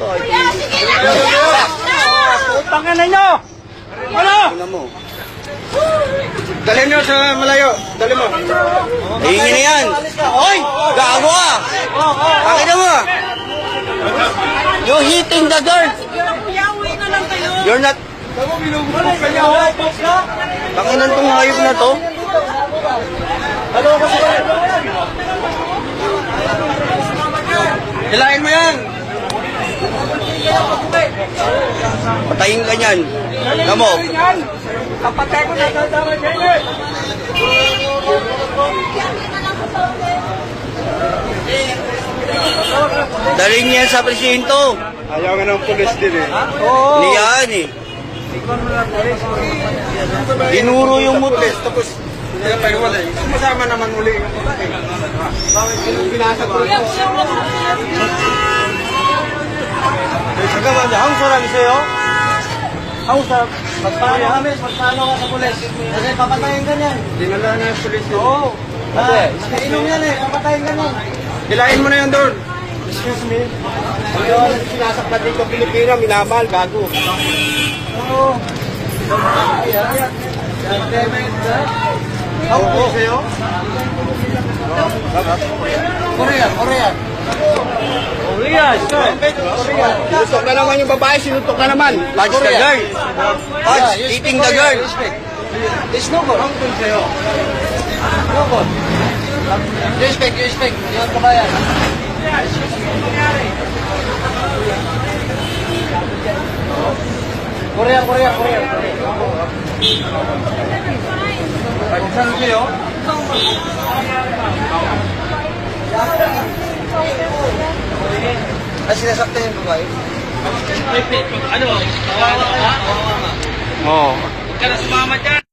Kuya, sige na! Utangin ninyo! Ano? Dali nyo sa malayo. Dali mo. Hingin na yan. Hoy! Gago ka! Pakita mo! You're hitting the girl! You're not... Tanginan tong hayop na to. Hilahin mo yan. Patayin ka niyan. Alam mo, Kapatay ko na dadama niya eh. daling niya sa presinto. Ayaw nga ng pulis din eh. Niyan eh. Dinuro yung. Pulis, tapos eh. Sumasama naman uli yung pulis. Bakit yung binasa ko? 잠깐만요. 한국 사람이세요? 한국 사람. magpaano kami? Magpaano ka sa pulis? Kasi papatayin ka niyan. Dinala na yung pulis. Oo. Ate, inom yan eh. Papatayin ka niyan. Hilahin mo na yan doon. Excuse me. Ayun, sinasaktan dito Pilipina, minamahal, gago. Oo. 한국 분이세 Sinuntok na naman yung babae, sinuntok na naman. Punch the girl. Punch, eating the girl. There's no good. Ang good sa'yo. No good. You respect, you respect. Yung kabayan. Yeah, she's nangyari. Korea, Korea, Korea. Ay, saan kayo? Ay, sinasaktan yung babae? Ano? Ano? ano? Oo. Huwag ka na sumama dyan.